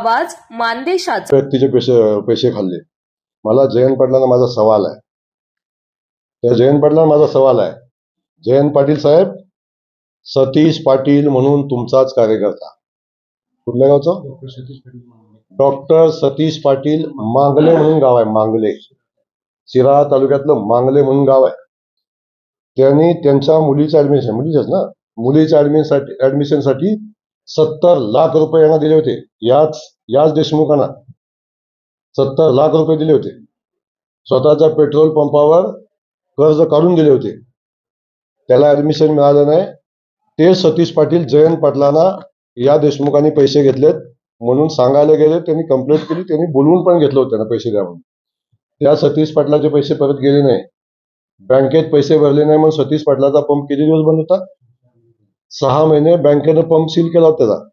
आवाज मानदेशाचा. व्यक्तीचे पैसे पैसे खाल्ले. मला जयंत पाटलांना माझा सवाल आहे. त्या जयंत पाटलांना माझा सवाल आहे. जयंत पाटील साहेब सतीश पाटील म्हणून तुमचाच कार्यकर्ता. कुठल्या गावचा? डॉक्टर सतीश पाटील मांगले म्हणून गाव आहे मांगले. शिराळा तालुक्यातलं मांगले म्हणून गाव आहे. त्यांनी त्यांच्या मुलीचं ऍडमिशन मुलीचंच ना? मुलीच्या ऍडमिशनसाठी ऍडमिशनसाठी सत्तर लाख रुपये यांना दिले होते. याच याच देशमुखांना सत्तर लाख रुपये दिले होते. स्वतःच्या पेट्रोल पंपावर कर्ज काढून दिले होते. त्याला ऍडमिशन मिळालं नाही. ते सतीश पाटील जयंत पाटलांना या देशमुखांनी पैसे घेतलेत म्हणून सांगायला गेले त्यांनी कंप्लेंट केली त्यांनी बोलवून पण घेतलं होतं त्यांना पैसे द्या म्हणून त्या सतीश पाटलाचे पैसे परत गेले नाही. बँकेत पैसे भरले नाही म्हणून सतीश पाटलाचा पंप किती दिवस बंद होता? सहा महिने बँकेनं पंप सील केला होता त्याचा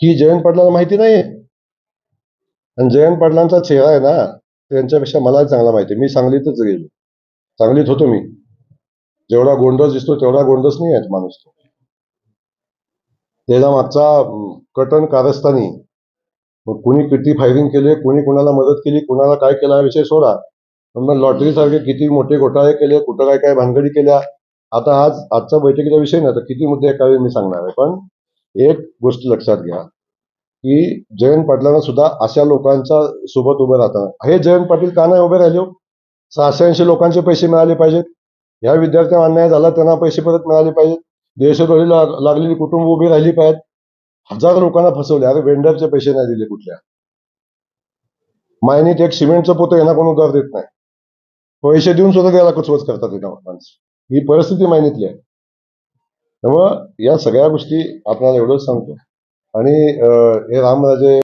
ही जयंत पाटलांना माहिती नाही आणि जयंत पाटलांचा चेहरा आहे ना त्यांच्यापेक्षा मला चांगला माहिती आहे. मी सांगलीतच गेलो. सांगलीत होतो मी. जेवढा गोंडस दिसतो तेवढा गोंडस नाही आहे माणूस तो. त्याला मागचा कटन कारस्थानी मग कुणी किती फायरिंग केले कुणी कुणाला मदत केली कुणाला काय केला हा विषय सोडा. पण मग लॉटरी सारखे किती मोठे घोटाळे केले कुठं काय काय भानगडी केल्या. आता आज आजच्या बैठकीचा विषय नाही तर किती मुद्दे काय मी सांगणार आहे. पण एक गोष्ट लक्षात घ्या की जयंत पाटलांना सुद्धा अशा लोकांच्या सोबत उभे राहताना हे जयंत पाटील का नाही उभे राहिले हो? सहाशे ऐंशी लोकांचे पैसे मिळाले पाहिजेत. या विद्यार्थ्यांना अन्याय झाला त्यांना पैसे परत मिळाले पाहिजेत. देशद्रोही लाग- लागलेली कुटुंब उभी राहिली पाहिजेत. हजार लोकांना फसवले. अरे वेंडरचे पैसे नाही दिले कुठल्या? मायनीत एक सिमेंटचं पोतं यांना कोण उधार देत नाही. पैसे देऊन सुद्धा त्याला कुचवच करतात माणसं. ही परिस्थिती मायनीतली आहे. त्यामुळं या सगळ्या गोष्टी आपल्याला एवढंच सांगतो. आणि हे रामराजे